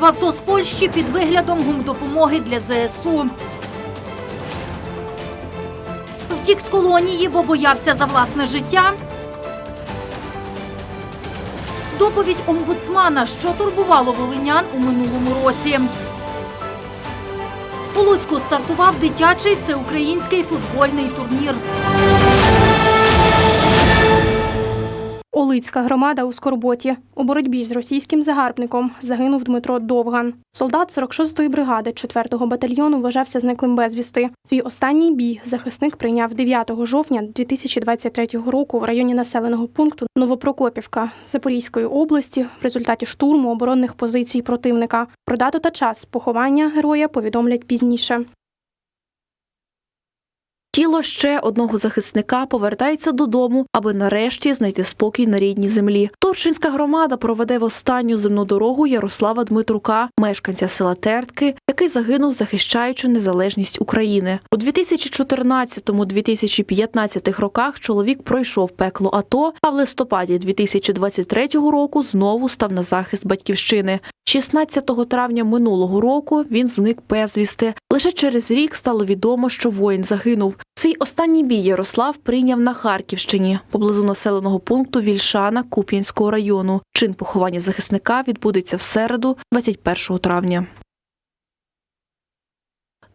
приїхав авто з Польщі під виглядом гумдопомоги для ЗСУ. Втік з колонії, бо боявся за власне життя. Доповідь омбудсмана, що турбувало волинян у минулому році. У Луцьку стартував дитячий всеукраїнський футбольний турнір. Олицька громада у Скорботі. У боротьбі з російським загарбником загинув Дмитро Довган. Солдат 46-ї бригади 4-го батальйону вважався зниклим безвісти. Свій останній бій захисник прийняв 9 жовтня 2023 року в районі населеного пункту Новопрокопівка Запорізької області в результаті штурму оборонних позицій противника. Про дату та час поховання героя повідомлять пізніше. Тіло ще одного захисника повертається додому, аби нарешті знайти спокій на рідній землі. Торчинська громада проведе в останню земну дорогу Ярослава Дмитрука, мешканця села Тертки, який загинув, захищаючи незалежність України. У 2014-2015 роках чоловік пройшов пекло АТО, а в листопаді 2023 року знову став на захист батьківщини. 16 травня минулого року він зник безвісти. Лише через рік стало відомо, що воїн загинув. Свій останній бій Ярослав прийняв на Харківщині, поблизу населеного пункту Вільшана Куп'янського району. Чин поховання захисника відбудеться в середу, 21 травня.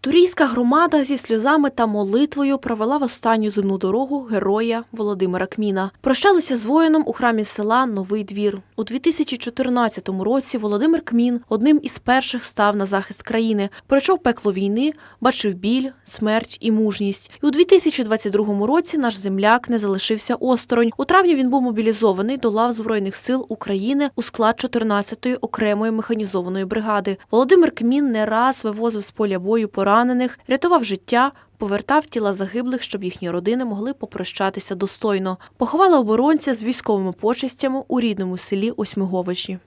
Турійська громада зі сльозами та молитвою провела в останню земну дорогу героя Володимира Кміна. Прощалися з воїном у храмі села Новий двір. У 2014 році Володимир Кмін одним із перших став на захист країни. Пройшов пекло війни, бачив біль, смерть і мужність. І у 2022 році наш земляк не залишився осторонь. У травні він був мобілізований до лав Збройних сил України у склад 14-ї окремої механізованої бригади. Володимир Кмін не раз вивозив з поля бою поранених, рятував життя. Повертав тіла загиблих, щоб їхні родини могли попрощатися достойно. Поховали оборонця з військовими почестями у рідному селі Осьмиговичі.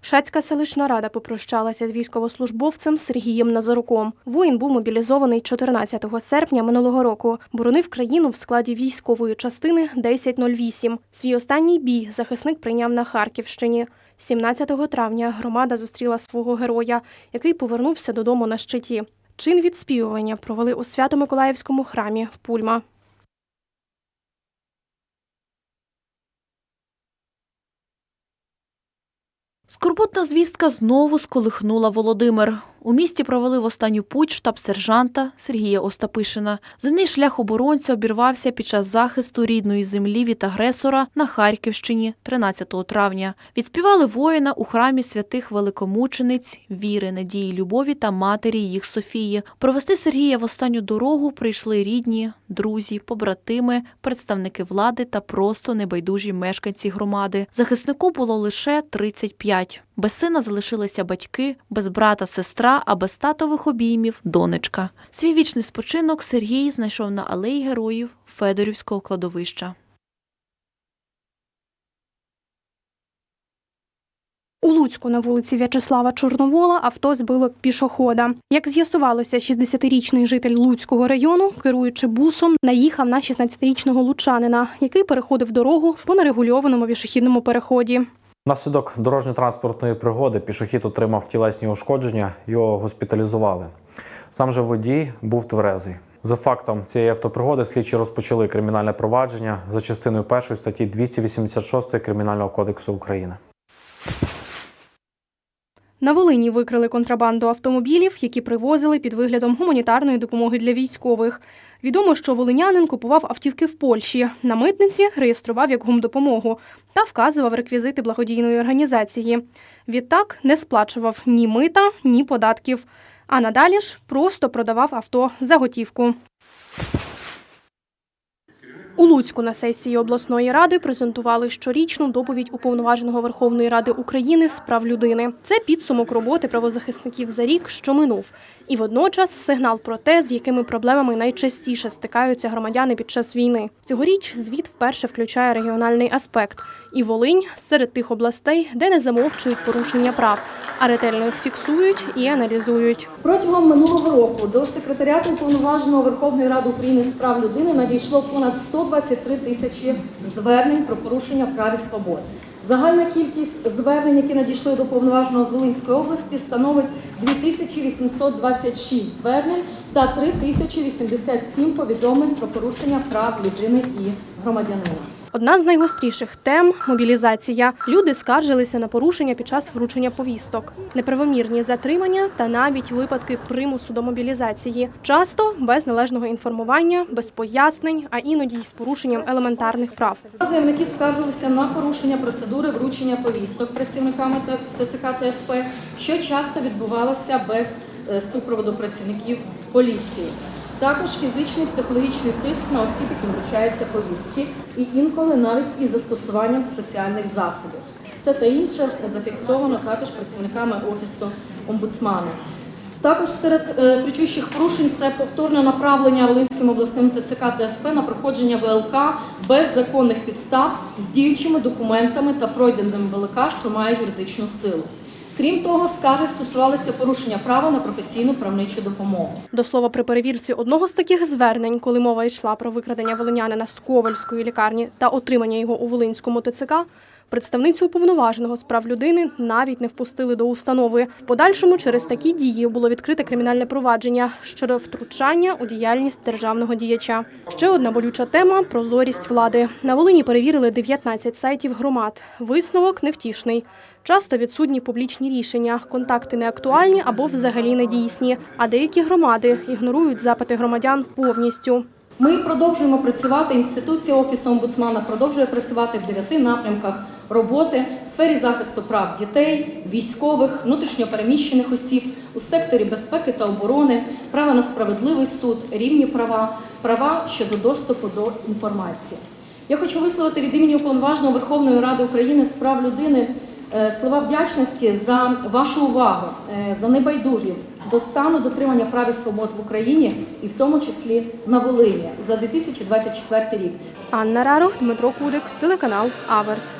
Шацька селищна рада попрощалася з військовослужбовцем Сергієм Назаруком. Воїн був мобілізований 14 серпня минулого року. Боронив країну в складі військової частини 1008. Свій останній бій захисник прийняв на Харківщині. 17 травня громада зустріла свого героя, який повернувся додому на щиті. Чин відспівування провели у Свято-Миколаївському храмі Пульма. Скорботна звістка знову сколихнула Володимир. У місті провели в останню путь штаб сержанта Сергія Остапишина. Земний шлях оборонця обірвався під час захисту рідної землі від агресора на Харківщині 13 травня. Відспівали воїна у храмі святих великомучениць віри, надії, любові та матері їх Софії. Провести Сергія в останню дорогу прийшли рідні, друзі, побратими, представники влади та просто небайдужі мешканці громади. Захиснику було лише 35. Без сина залишилися батьки, без брата сестра, а без татових обіймів донечка. Свій вічний спочинок Сергій знайшов на алеї героїв Федорівського кладовища. У Луцьку на вулиці В'ячеслава Чорновола авто збило пішохода. Як з'ясувалося, 60-річний житель Луцького району, керуючи бусом, наїхав на 16-річного лучанина, який переходив дорогу по нерегульованому пішохідному переході. Внаслідок дорожньо-транспортної пригоди пішохід отримав тілесні ушкодження, його госпіталізували. Сам же водій був тверезий. За фактом цієї автопригоди слідчі розпочали кримінальне провадження за частиною першої статті 286 Кримінального кодексу України. На Волині викрили контрабанду автомобілів, які привозили під виглядом гуманітарної допомоги для військових. Відомо, що волинянин купував автівки в Польщі. На митниці реєстрував як гумдопомогу та вказував реквізити благодійної організації. Відтак не сплачував ні мита, ні податків. А надалі ж просто продавав авто за готівку. У Луцьку на сесії обласної ради презентували щорічну доповідь уповноваженого Верховної Ради України з прав людини. Це підсумок роботи правозахисників за рік, що минув, і водночас сигнал про те, з якими проблемами найчастіше стикаються громадяни під час війни. Цьогоріч звіт вперше включає регіональний аспект. І Волинь серед тих областей, де не замовчують порушення прав, а ретельно їх фіксують і аналізують. Протягом минулого року до секретаріату уповноваженого Верховної Ради України з прав людини надійшло понад 123 тисячі звернень про порушення прав і свобод. Загальна кількість звернень, які надійшли до повноваженого з Волинської області, становить 2826 звернень та 3087 повідомлень про порушення прав людини і громадянина. Одна з найгостріших тем мобілізація. Люди скаржилися на порушення під час вручення повісток, неправомірні затримання та навіть випадки примусу до мобілізації. Часто без належного інформування, без пояснень, а іноді й з порушенням елементарних прав. Заявники скаржилися на порушення процедури вручення повісток працівниками ТЦК та СП, що часто відбувалося без е, супроводу працівників поліції. Також фізичний психологічний тиск на осіб, яким повістки, і інколи навіть із застосуванням спеціальних засобів. Це та інше зафіксовано також працівниками офісу омбудсмана. Також серед е, кричущих порушень це повторне направлення Волинським обласним ТЦК та СП на проходження ВЛК без законних підстав з діючими документами та пройденим ВЛК, що має юридичну силу. Крім того, скарги стосувалися порушення права на професійну правничу допомогу. До слова, при перевірці одного з таких звернень, коли мова йшла про викрадення волинянина з Ковальської лікарні та отримання його у Волинському ТЦК, представницю уповноваженого з прав людини навіть не впустили до установи. В подальшому через такі дії було відкрите кримінальне провадження щодо втручання у діяльність державного діяча. Ще одна болюча тема прозорість влади. На Волині перевірили 19 сайтів громад. Висновок невтішний. Часто відсутні публічні рішення, контакти не актуальні або взагалі не дійсні. А деякі громади ігнорують запити громадян повністю. Ми продовжуємо працювати. Інституція офісу омбудсмана продовжує працювати в дев'яти напрямках роботи в сфері захисту прав дітей, військових, внутрішньопереміщених осіб, у секторі безпеки та оборони, права на справедливий суд, рівні права, права щодо доступу до інформації. Я хочу висловити від імені уповноваженого Верховної Ради України з прав людини е, слова вдячності за вашу увагу, е, за небайдужість до стану дотримання прав і свобод в Україні, і в тому числі на Волині за 2024 рік. Анна Рарох, Дмитро Кудик, телеканал Аверс.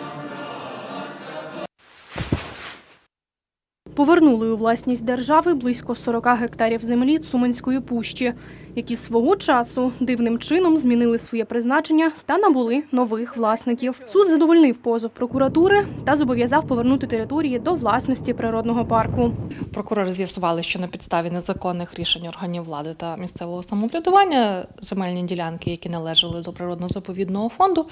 Повернули у власність держави близько 40 гектарів землі Цуманської пущі, які свого часу дивним чином змінили своє призначення та набули нових власників. Суд задовольнив позов прокуратури та зобов'язав повернути території до власності природного парку. Прокурори з'ясували, що на підставі незаконних рішень органів влади та місцевого самоврядування земельні ділянки, які належали до природно-заповідного фонду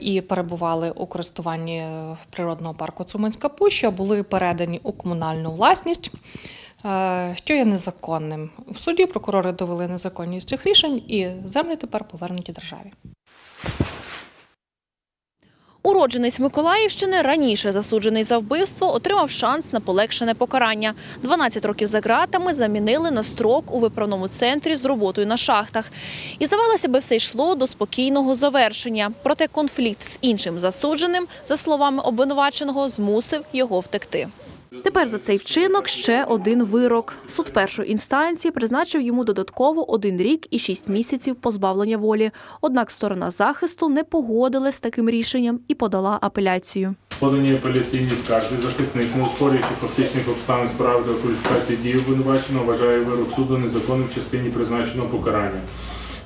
і перебували у користуванні природного парку Цуманська Пуща, були передані у комунальну власність. е, Що є незаконним в суді прокурори довели незаконність цих рішень, і землі тепер повернуті державі. Уродженець Миколаївщини, раніше засуджений за вбивство, отримав шанс на полегшене покарання. 12 років за ґратами замінили на строк у виправному центрі з роботою на шахтах. І здавалося би, все йшло до спокійного завершення. Проте конфлікт з іншим засудженим, за словами обвинуваченого, змусив його втекти. Тепер за цей вчинок ще один вирок. Суд першої інстанції призначив йому додатково один рік і шість місяців позбавлення волі. Однак сторона захисту не погодилась з таким рішенням і подала апеляцію. Подані апеляційні скарги захисник, не оспорюючи фактичних обставин справи та кваліфікації дій обвинуваченого, вважає вирок суду незаконним в частині призначеного покарання.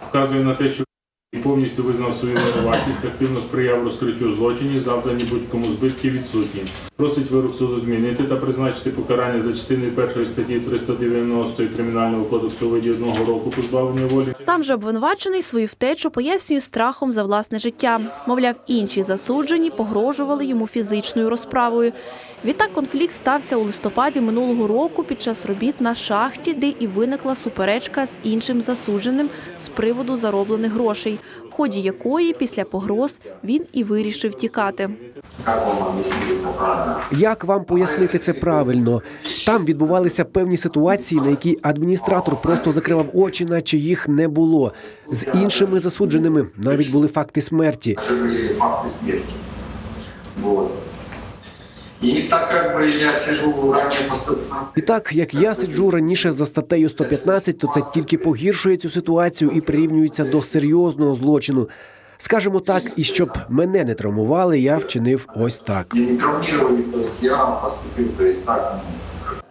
Вказує на те, що і повністю визнав свою винуватість, активно сприяв розкриттю злочинів, завдані будь-кому збитки відсутні. Просить вирок суду змінити та призначити покарання за частиною першої статті 390 Кримінального кодексу виді одного року позбавлення волі. Сам же обвинувачений свою втечу пояснює страхом за власне життя. Мовляв, інші засуджені погрожували йому фізичною розправою. Відтак конфлікт стався у листопаді минулого року під час робіт на шахті, де і виникла суперечка з іншим засудженим з приводу зароблених грошей, ході якої після погроз він і вирішив тікати. Як вам пояснити це правильно? Там відбувалися певні ситуації, на які адміністратор просто закривав очі, наче їх не було. З іншими засудженими навіть були факти смерті. Факти были факты смерти. Вот. И так как я сижу ранее по 115 І так як я сиджу раніше за статтею 115, то це тільки погіршує цю ситуацію і прирівнюється до серйозного злочину. Скажемо так, і щоб мене не травмували, я вчинив ось не я так,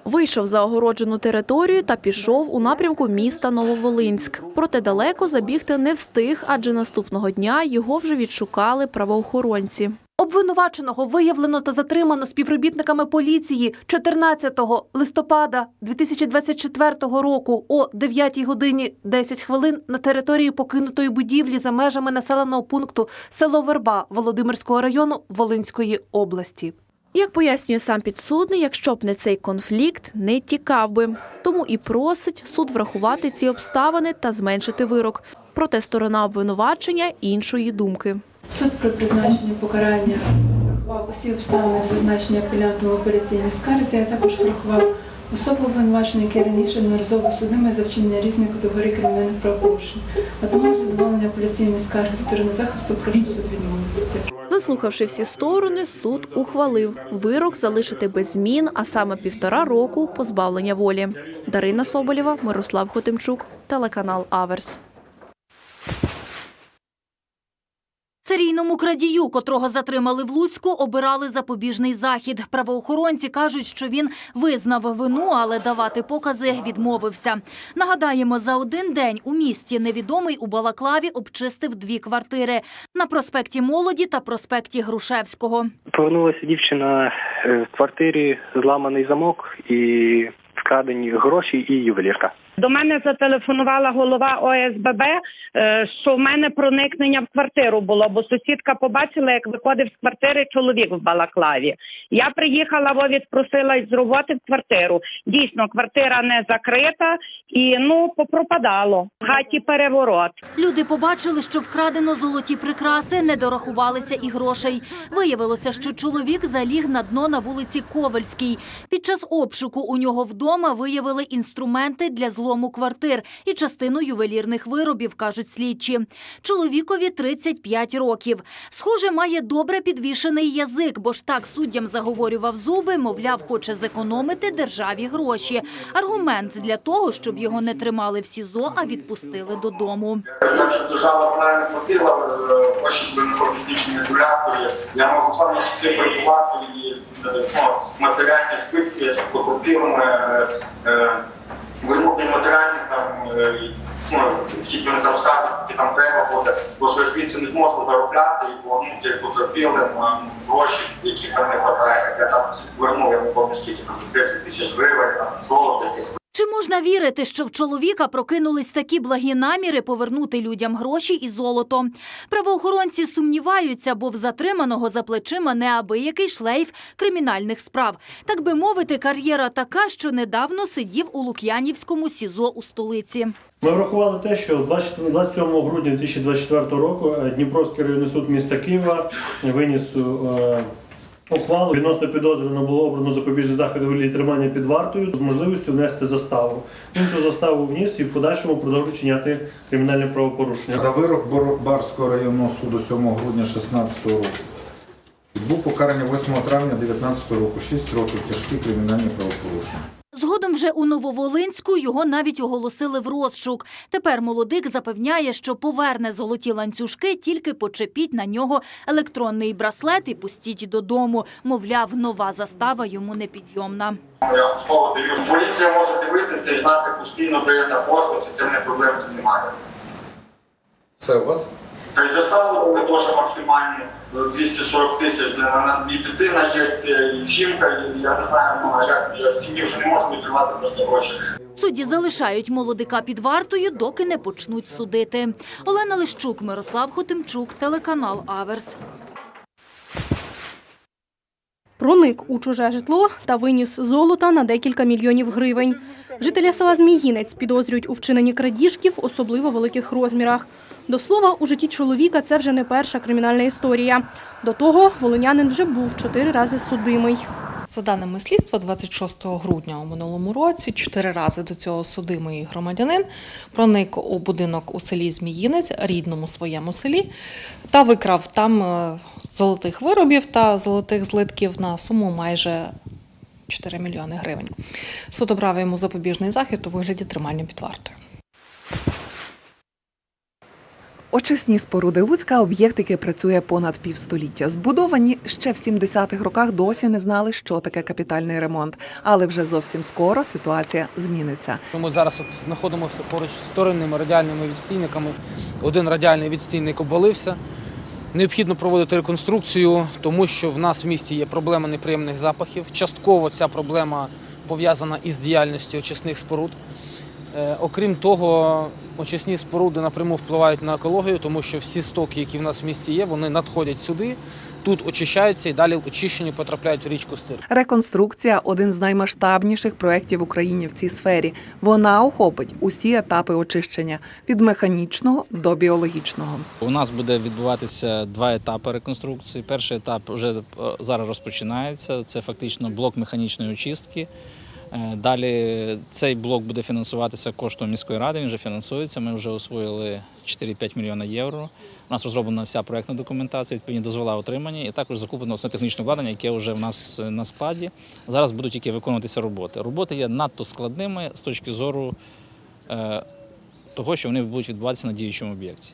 Вийшов за огороджену територію та пішов у напрямку міста Нововолинськ. Проте далеко забігти не встиг, адже наступного дня його вже відшукали правоохоронці. Обвинуваченого виявлено та затримано співробітниками поліції 14 листопада 2024 року о 9 годині 10 хвилин на території покинутої будівлі за межами населеного пункту село Верба Володимирського району Волинської області. Як пояснює сам підсудний, якщо б не цей конфлікт, не тікав би. Тому і просить суд врахувати ці обставини та зменшити вирок. Проте сторона обвинувачення іншої думки. Суд при призначенні покарання врахував усі обставини, зазначені апелянтом в апеляційній скарзі, а також врахував особу обвинувачення, яке раніше неодноразово судими за вчинення різних категорій кримінальних правопорушень. А тому задоволення апеляційної скарги сторони захисту прошу суд відмовити. Заслухавши всі сторони, суд ухвалив вирок залишити без змін, а саме півтора року позбавлення волі. Дарина Соболєва, Мирослав Хотимчук, телеканал Аверс. Серійному крадію, котрого затримали в Луцьку, обирали запобіжний захід. Правоохоронці кажуть, що він визнав вину, але давати покази відмовився. Нагадаємо, за один день у місті невідомий у Балаклаві обчистив дві квартири на проспекті Молоді та проспекті Грушевського. Повернулася дівчина е, в квартирі зламаний замок і вкрадені гроші і ювелірка. До мене зателефонувала голова ОСББ, е, що в мене проникнення в квартиру було, бо сусідка побачила, як виходив з квартири чоловік в Балаклаві. Я приїхала, во відпросилась з роботи в квартиру. Дійсно, квартира не закрита і ну попропадало. В хаті переворот. Люди побачили, що вкрадено золоті прикраси, не дорахувалися і грошей. Виявилося, що чоловік заліг на дно на вулиці Ковальській. Під час обшуку у нього вдома виявили інструменти для злому квартир і частину ювелірних виробів, кажуть слідчі. Чоловікові 35 років. Схоже, має добре підвішений язик, бо ж так суддям заговорював зуби, мовляв, хоче зекономити державі гроші. Аргумент для того, щоб його не тримали в СІЗО, а відпустили додому. Держава мене не платила, е, можу збільшені регуляторі. Я можу сам тільки працювати і е, ну, матеріальні збитки з потерпілими, вернути матеріальні там, е, ну, скільки там скажуть, які там треба буде, бо звідси не зможу заробляти і повернути потерпілим е, гроші, які там не вистачає. Я там вернув, я не пам'ятаю, скільки там 10 тисяч гривень, там золото якесь. Чи можна вірити, що в чоловіка прокинулись такі благі наміри повернути людям гроші і золото? Правоохоронці сумніваються, бо в затриманого за плечима неабиякий шлейф кримінальних справ. Так би мовити, кар'єра така, що недавно сидів у Лук'янівському СІЗО у столиці. Ми врахували те, що 24 27 грудня 2024 року е, Дніпровський районний суд міста Києва виніс е, ухвалу відносно підозрюваного було обрано запобіжні заходи вигляді тримання під вартою з можливістю внести заставу. Він цю заставу вніс і в подальшому продовжує чиняти кримінальне правопорушення. За вирок Барського районного суду 7 грудня 2016 року. Був покараний 8 травня 2019 року 6 років тяжкі кримінальні правопорушення. Вже у Нововолинську його навіть оголосили в розшук. Тепер молодик запевняє, що поверне золоті ланцюжки, тільки почепіть на нього електронний браслет і пустіть додому. Мовляв, нова застава йому непідйомна. Я слово даю. Поліція може дивитися і знати постійно, де я знаходжуся, це не проблем немає. Все у вас? Були теж максимальні е, 240 тисяч, де на і дитина є, жінка, і я не знаю, ну, як я сім'ї вже не можу відкривати просто гроші. Судді залишають молодика під вартою, доки не почнуть судити. Олена Лищук, Мирослав Хотимчук, телеканал Аверс. Проник у чуже житло та виніс золота на декілька мільйонів гривень. Жителя села Зміїнець підозрюють у вчиненні крадіжків в особливо великих розмірах. До слова, у житті чоловіка це вже не перша кримінальна історія. До того волинянин вже був чотири рази судимий. За даними слідства, 26 грудня у минулому році чотири рази до цього судимий громадянин проник у будинок у селі Зміїнець, рідному своєму селі, та викрав там е, золотих виробів та золотих злитків на суму майже 4 мільйони гривень. Суд обрав йому запобіжний захід у вигляді тримання під вартою. Очисні споруди Луцька об'єкт, який працює понад півстоліття. Збудовані ще в 70-х роках досі не знали, що таке капітальний ремонт. Але вже зовсім скоро ситуація зміниться. Ми зараз от знаходимося поруч з вторинними радіальними відстійниками. Один радіальний відстійник обвалився. Необхідно проводити реконструкцію, тому що в нас в місті є проблема неприємних запахів. Частково ця проблема пов'язана із діяльністю очисних споруд. Е, Окрім того, очисні споруди напряму впливають на екологію, тому що всі стоки, які в нас в місті є, вони надходять сюди, тут очищаються і далі очищені потрапляють в річку Стир. Реконструкція один з наймасштабніших проєктів в Україні в цій сфері. Вона охопить усі етапи очищення від механічного до біологічного. У нас буде відбуватися два етапи реконструкції. Перший етап вже е, зараз розпочинається. Це фактично блок механічної очистки. Е, Далі цей блок буде фінансуватися коштом міської ради. Він вже фінансується. Ми вже освоїли 4-5 мільйона євро. У нас розроблена вся проектна документація, відповідні дозвола отримані, і також закуплено все технічне обладнання, яке вже в нас е, на складі. Зараз будуть тільки виконуватися роботи. Роботи є надто складними з точки зору е, того, що вони будуть відбуватися на діючому об'єкті.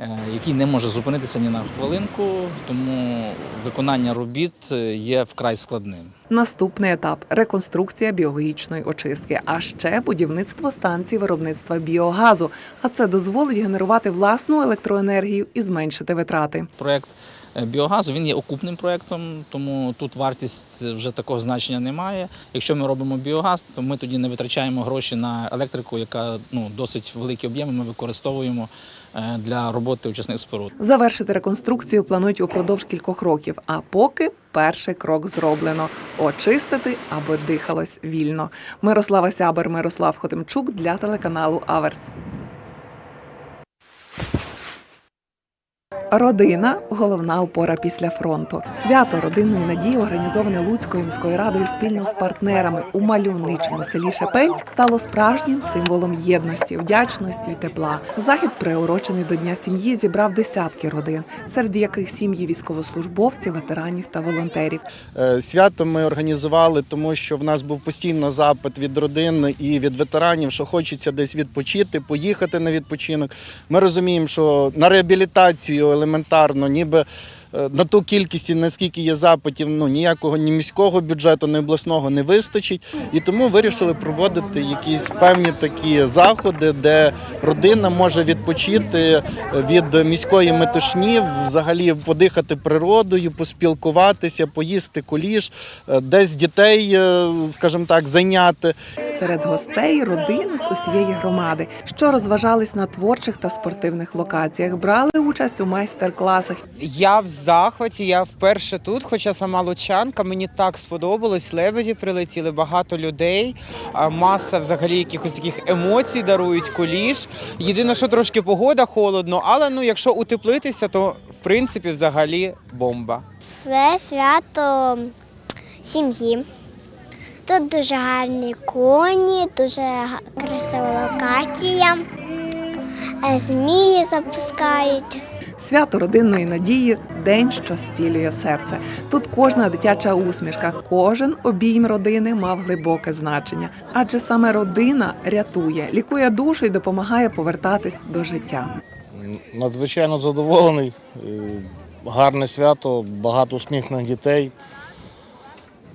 Е, Який не може зупинитися ні на хвилинку, тому виконання робіт е, є вкрай складним. Наступний етап реконструкція біологічної очистки, а ще будівництво станції виробництва біогазу. А це дозволить генерувати власну електроенергію і зменшити витрати. Проект е, біогазу він є окупним проектом, тому тут вартість вже такого значення немає. Якщо ми робимо біогаз, то ми тоді не витрачаємо гроші на електрику, яка ну досить великі об'єми ми використовуємо е, для роботи очисних споруд. Завершити реконструкцію планують упродовж кількох років. А поки перший крок зроблено очистити, аби дихалось вільно. Мирослава Сябер, Мирослав Хотимчук для телеканалу Аверс. Родина головна опора після фронту. Свято родинної надії, організоване Луцькою міською радою спільно з партнерами у мальовничому селі Шепель, стало справжнім символом єдності, вдячності і тепла. Захід, приурочений до Дня сім'ї, зібрав десятки родин, серед яких сім'ї військовослужбовців, ветеранів та волонтерів. Е, Свято ми організували, тому що в нас був постійно запит від родин і від ветеранів, що хочеться десь відпочити, поїхати на відпочинок. Ми розуміємо, що на реабілітацію елементарно, ніби на ту кількість, наскільки є запитів, ну ніякого ні міського бюджету, ні обласного не вистачить. І тому вирішили проводити якісь певні такі заходи, де родина може відпочити від міської метушні, взагалі подихати природою, поспілкуватися, поїсти куліш, е, десь дітей, е, скажімо так, зайняти. Серед гостей родини з усієї громади, що розважались на творчих та спортивних локаціях, брали участь у майстер-класах. Я в захваті, я вперше тут, хоча сама лучанка, мені так сподобалось. Лебеді прилетіли, багато людей, маса взагалі якихось таких емоцій дарують куліш. Єдине, що трошки погода холодно, але ну якщо утеплитися, то в принципі взагалі бомба. Це свято сім'ї. Тут дуже гарні коні, дуже красива локація. Е, Змії запускають. Свято родинної надії день, що зцілює серце. Тут кожна дитяча усмішка, кожен обійм родини мав глибоке значення, адже саме родина рятує, лікує душу і допомагає повертатись до життя. Надзвичайно задоволений. Е, Гарне свято, багато усміхнених дітей.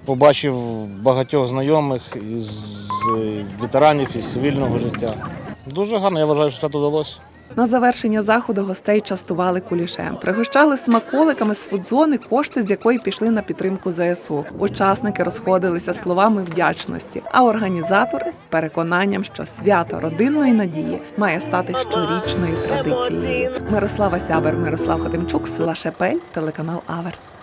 Побачив багатьох знайомих із е, ветеранів із цивільного життя. Дуже гарно, я вважаю, що свято вдалося. На завершення заходу гостей частували кулішем, пригощали смаколиками з фудзони, кошти з якої пішли на підтримку ЗСУ. Учасники розходилися словами вдячності, а організатори з переконанням, що свято родинної надії має стати щорічною традицією. Мирослава Сябер, Мирослав Хотимчук, села Шепель, телеканал Аверс.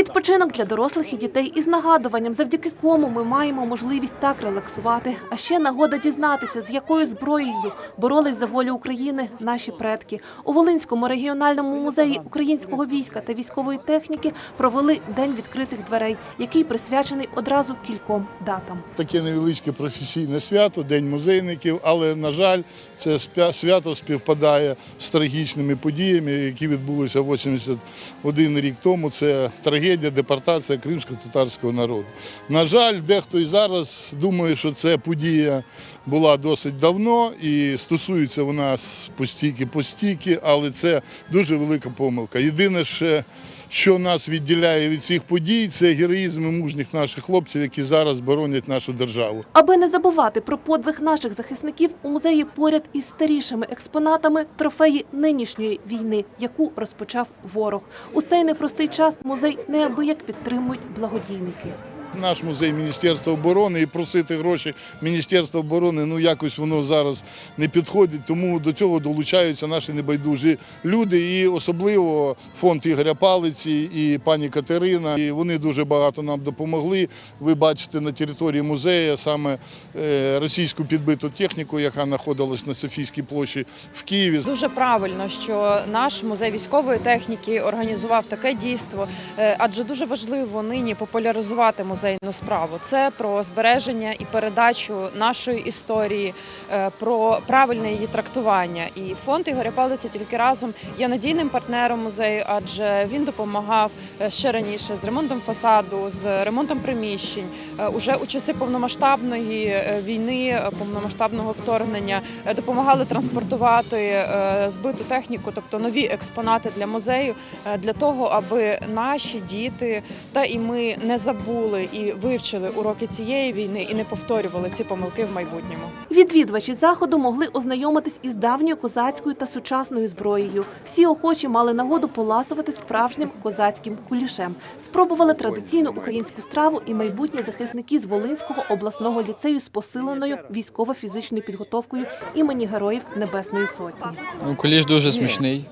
Відпочинок для дорослих і дітей із нагадуванням, завдяки кому ми маємо можливість так релаксувати. А ще нагода дізнатися, з якою зброєю боролись за волю України наші предки. У Волинському регіональному музеї українського війська та військової техніки провели день відкритих дверей, який присвячений одразу кільком датам. таке невеличке професійне свято, День музейників, але, на жаль, це свято співпадає з трагічними подіями, які відбулися 81 рік тому. Це трагедія трагедія, депортація кримсько-татарського народу. На жаль, дехто і зараз думає, що ця подія була досить давно і стосується вона постійки постійки, але це дуже велика помилка. Єдине, ще, що нас відділяє від цих подій, це героїзм мужніх наших хлопців, які зараз боронять нашу державу. Аби не забувати про подвиг наших захисників, у музеї поряд із старішими експонатами трофеї нинішньої війни, яку розпочав ворог. У цей непростий час музей неабияк підтримують благодійники. Наш музей Міністерства оборони і просити гроші Міністерства оборони, ну якось воно зараз не підходить. Тому до цього долучаються наші небайдужі люди, і особливо фонд Ігоря Палиці і пані Катерина. І вони дуже багато нам допомогли. Ви бачите на території музею саме е, російську підбиту техніку, яка знаходилась на Софійській площі в Києві. Дуже правильно, що наш музей військової техніки організував таке дійство, е, адже дуже важливо нині популяризувати музейну справу. Це про збереження і передачу нашої історії, е, про правильне її трактування. І фонд Ігоря Палиця тільки разом є надійним партнером музею, адже він допомагав е, ще раніше з ремонтом фасаду, з ремонтом приміщень. Е, Уже у часи повномасштабної війни, повномасштабного вторгнення допомагали транспортувати збиту техніку, тобто нові експонати для музею, для того, аби наші діти та і ми не забули і вивчили уроки цієї війни і не повторювали ці помилки в майбутньому. Відвідувачі заходу могли ознайомитись із давньою козацькою та сучасною зброєю. Всі охочі мали нагоду поласувати справжнім козацьким кулішем. Спробували традиційну українську страву і майбутні захисники з Волинського обласного ліцею з посиленою військово-фізичною підготовкою імені Героїв Небесної Сотні. Ну, куліш дуже смачний,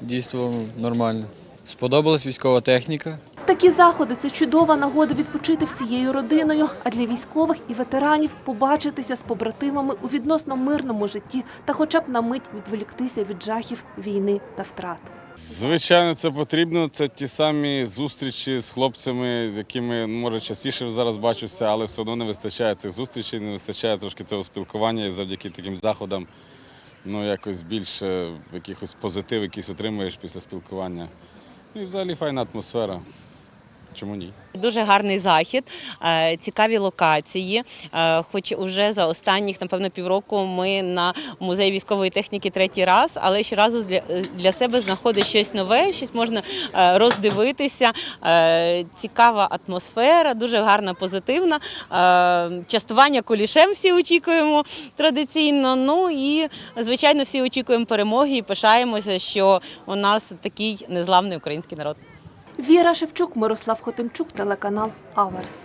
дійство нормальне. Сподобалась військова техніка. Такі заходи це чудова нагода відпочити всією родиною, а для військових і ветеранів побачитися з побратимами у відносно мирному житті та хоча б на мить відволіктися від жахів війни та втрат. Звичайно, це потрібно. Це ті самі зустрічі з хлопцями, з якими може частіше зараз бачуся, але все одно не вистачає цих зустрічей, не вистачає трошки того спілкування і завдяки таким заходам. Ну, якось більше якихось позитив, якийсь отримуєш після спілкування. Ну і взагалі файна атмосфера. Чому ні? Дуже гарний захід, е, цікаві локації. Е, Хоч уже за останніх, напевно, півроку ми на музеї військової техніки третій раз, але щоразу для, для себе знаходиш щось нове, щось можна е, роздивитися. Цікава атмосфера, дуже гарна, позитивна. Частування кулішем всі очікуємо традиційно. Ну і звичайно, всі очікуємо перемоги і пишаємося, що у нас такий незламний український народ. Віра Шевчук, Мирослав Хотимчук, телеканал Аверс.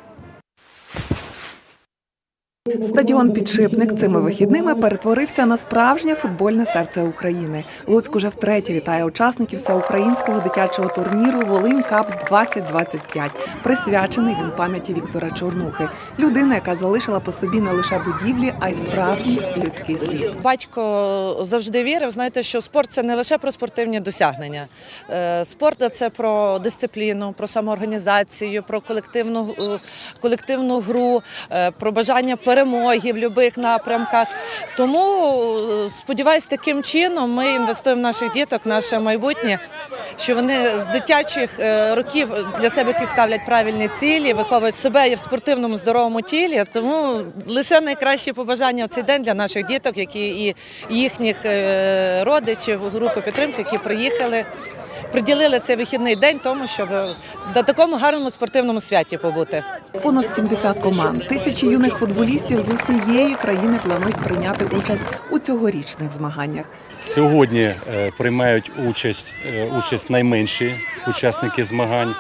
Стадіон Підшипник цими вихідними перетворився на справжнє футбольне серце України. Луцьк уже втретє вітає учасників всеукраїнського дитячого турніру Волинь Кап 2025 Присвячений він пам'яті Віктора Чорнухи, людини, яка залишила по собі не лише будівлі, а й справжній людський слід. Батько завжди вірив, знаєте, що спорт це не лише про спортивні досягнення. Е, Спорт це про дисципліну, про самоорганізацію, про колективну, е, колективну гру, е, про бажання перемоги в будь-яких напрямках. Тому сподіваюся, таким чином ми інвестуємо в наших діток, наше майбутнє, що вони з дитячих е, років для себе якісь ставлять правильні цілі, виховують себе в спортивному здоровому тілі. Тому лише найкращі побажання в цей день для наших діток, які і їхніх е, родичів, групи підтримки, які приїхали. Приділили цей вихідний день тому, щоб на такому гарному спортивному святі побути. Понад 70 команд, тисячі юних футболістів з усієї країни планують прийняти участь у цьогорічних змаганнях. Сьогодні е, приймають участь, е, участь найменші учасники змагань.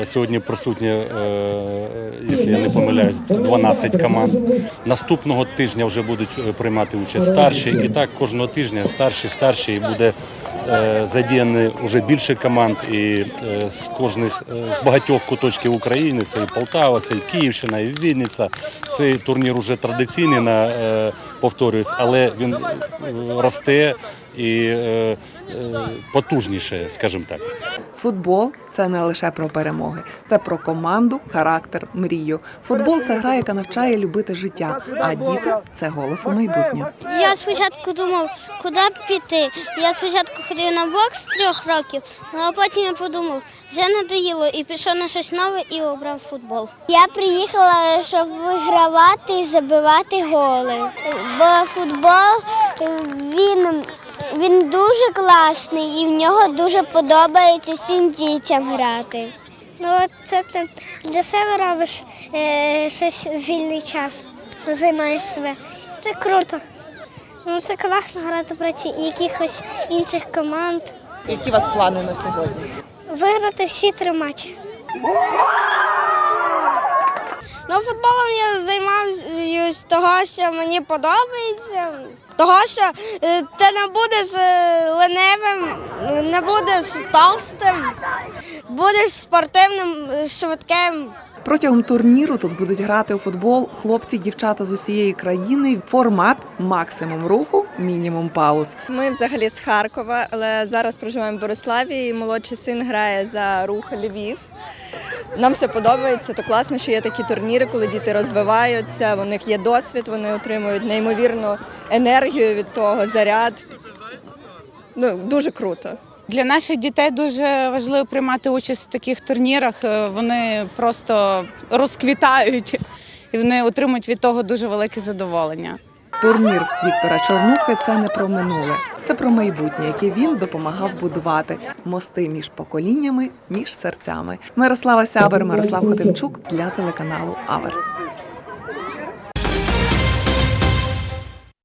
Е, Сьогодні присутні, е, якщо я не помиляюсь, 12 команд. Наступного тижня вже будуть е, приймати участь старші. І так кожного тижня старші, старші і буде е, задіяні вже більше команд. І е, з кожних е, з багатьох куточків України це і Полтава, це і Київщина, і Вінниця. Цей турнір вже традиційний на повторюється, але він е, росте і е, е, потужніше, скажімо так. Футбол це не лише про перемоги, це про команду, характер, мрію. Футбол це гра, яка навчає любити життя, а діти це голос у майбутнє. Я спочатку думав, куди б піти. Я спочатку ходив на бокс з трьох років, ну, а потім я подумав, вже надоїло і пішов на щось нове і обрав футбол. Я приїхала, щоб вигравати і забивати голи. Бо футбол він, він дуже класний і в нього дуже подобається всім дітям грати. Ну, от це ти для себе робиш е, щось в вільний час, займаєш себе. Це круто. Ну, це класно грати проти якихось інших команд. Які у вас плани на сьогодні? Виграти всі три матчі. Ну, футболом я займаюся того, що мені подобається. Того, що е, ти не будеш е, ленивим, не будеш товстим, будеш спортивним, е, швидким. Протягом турніру тут будуть грати у футбол хлопці дівчата з усієї країни. Формат максимум руху, мінімум пауз. Ми взагалі з Харкова, але зараз проживаємо в Бориславі. і Молодший син грає за рух Львів. Нам все подобається. То класно, що є такі турніри, коли діти розвиваються. У них є досвід, вони отримують неймовірну енергію від того, заряд. Ну дуже круто. Для наших дітей дуже важливо приймати участь в таких турнірах. Е, Вони просто розквітають і вони отримують від того дуже велике задоволення. Турнір Віктора Чорнухи це не про минуле, це про майбутнє, яке він допомагав будувати. Мости між поколіннями, між серцями. Мирослава Сябер, Мирослав Хотимчук для телеканалу Аверс.